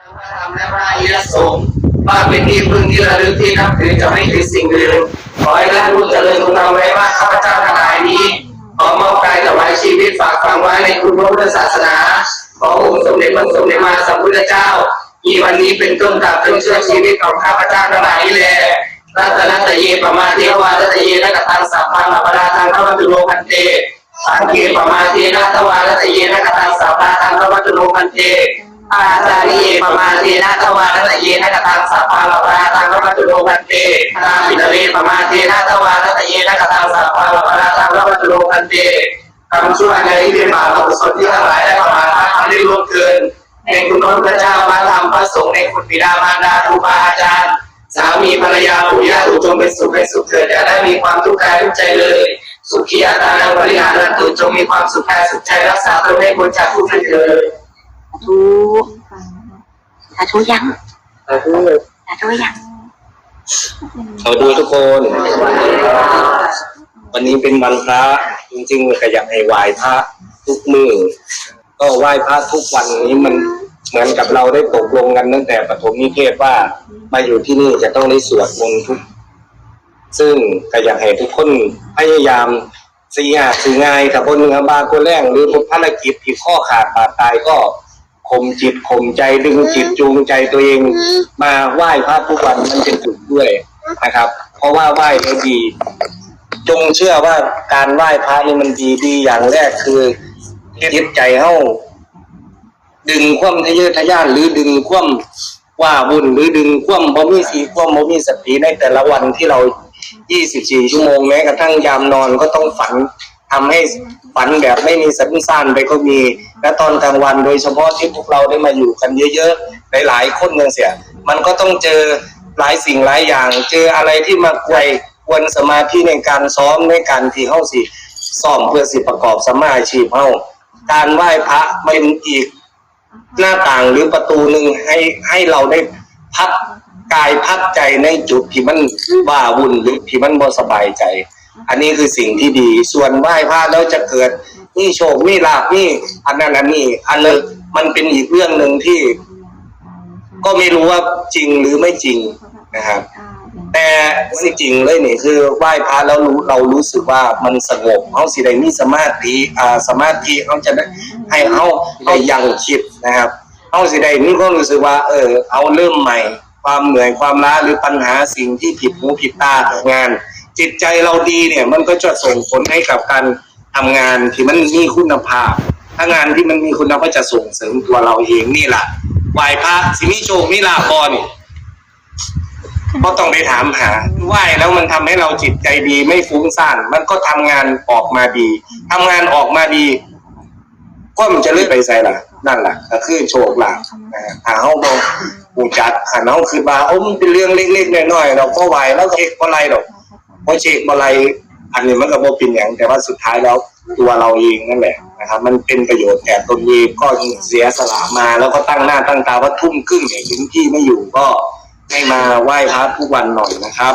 พระธรรมและพระอริยสงฆ์ว่าเป็นที่พึ่งที่ระลึกที่นับถือจะไม่ถือสิ่งอื่นขอให้ท่านผู้เจริญคุณธรรมไว้ว่าข้าพเจ้าทั้งหลายนี้ขอมอบกายถวายชีวิตฝากฝังไว้ในคุณพระพุทธศาสนา ขอองค์สมเด็จพระสมเด็จมาสัมพุทธเจ้ามีวันนี้เป็นต้นตราบจนเชื่อชีวิตของข้าพเจ้าทั้งหลายนี้แลรัตนตเยปมาเทวารัตเยนะกตังสัพพังอปราทังพระวัตุโลพันเตสังเกปมาเทนะทวารัตเยนะกตังสัพพะทังพระวัตุโลพันเต อาจาริเยปมาเทนะทวารัตเยนะกตังสัพพังอปราทังรัตุโลพันเตตาปิตเรปมาเทนะทวารัตเยนะกตังสัพพังอปราทังรัตุโลพันเตคำชั่วในที่เป็นบาปอกุศลที่ทั้งหลายได้ประมาททำได้ร่วมเกินในคุณพระพุทธเจ้าพระธรรมพระสงฆ์ในคุณบิดามารดาครูบาอาจารย์สามีภรรยาปู่ย่าตายายเป็นสุขเป็นสุขเถิดอย่าได้มีความทุกข์กายทุกข์ใจเลย สุขีอาตานังบริหารนันตุจงมีความสุขกายสุขใจรักษาตนให้พ้นจากทุกข์เถิดธุาธุยังสาธุสาธุยังสวัสดีทุกคน วันนี้เป็นวันพระ จริงๆก็อยากให้ไหว้พระทุกมือ ก็ไหว้พระทุกวันนี้มันเหมือนกับเราได้ตกลงกันตั้งแต่ปฐมนิเทศว่ามาอยู่ที่นี่จะต้องได้สวดมนต์ทุก ซึ่งก็อยากให้ทุกคนพยายามสีหาสื่อง่ายถ้าคนเหนือบางคนแรงหรือภารกิจที่ข้อขาดบาดตายก็ ข่มจิตข่มใจดึงจิตจูงใจตัวเอง มาไหว้พระทุกวันมันจะถูกด้วยนะครับ เพราะว่าไหว้แล้วดี จงเชื่อว่าการไหว้พระนี่มันดีดีอย่างแรกคือจิตใจเฮาดึงความทะเยอทะยานหรือดึงความว่าวุ่นหรือดึงความบ่มีสีความบ่มีสติในแต่ละวันที่เรา 24 ชั่วโมงแม้กระทั่งยามนอนก็ต้องฝัน ทำให้ฝันแบบไม่มีสัญญาณไปก็มี และตอนกลางวันโดยเฉพาะที่พวกเราได้มาอยู่กันเยอะๆหลายๆคนเนี่ยเสีย มันก็ต้องเจอหลายสิ่งหลายอย่าง เจออะไรที่มากวยกวนสมาธิในการซ้อมในการที่เฮาสิซ้อมเพื่อสิประกอบสมาอาชีพเฮาการไหว้พระเป็นอีกหน้าต่างหรือประตูหนึ่งให้ให้เราได้พักกายพักใจในจุดที่มันบ้าวุ่นหรือที่มันบ่สบายใจ อันนี้คือสิ่งที่ดี ส่วนไหว้พระแล้วจะเกิดนี่โชคนี่ลาภนี่อันนั้นอันนี้อันเลยมันเป็นอีกเรื่องหนึ่งที่ ก็ไม่รู้ว่าจริงหรือไม่จริงนะครับ แต่สิ่งจริงเลยนี่คือไหว้พระแล้วรู้เรารู้สึกว่ามันสงบเขาสิได้มีสมาธิอ่าสมาธิเขาจะได้ให้เขาได้ยังคิดนะครับเขาสิได้มีความรู้สึกว่า เออเอาเริ่มใหม่ ความเหนื่อยความล้าหรือปัญหาสิ่งที่ผิดหูผิดตางาน จิตใจเราดีเนี่ย มันก็จะส่งผลให้กับการทำงานที่มันมีคุณภาพ ถ้างานที่มันมีคุณภาพก็จะส่งเสริมตัวเราเองนี่แหละไหวพระสิมีโชคมีลาภบอนี่ก็ต้องไปถามหาไหว้แล้วมันทำให้เราจิตใจดีไม่ฟุ้งซ่านมันก็ทำงานออกมาดีทำงานออกมาดีก็มันจะเลื่อนไปใส่ละนั่นแหละก็คือโชคลาภนะหาเฮาบ่ปูจัดหาเฮาคือว่าโอ้มันเป็นเรื่องเล็กๆน้อยๆเราก็ไหวแล้วก็เช็คบ่ไรอก พอเช็คบ่ไรอันนี้มันก็บ่เป็นอย่างแต่ว่าสุดท้ายแล้วตัวเราเองนั่นแหละนะครับ มันเป็นประโยชน์แก่ตนเองก็เสียสละมา แล้วก็ตั้งหน้าตั้งตาว่าทุ่มครึ่งเนี่ยถึงที่ไม่อยู่ก็ให้มาไหว้พระทุกวันหน่อยนะครับ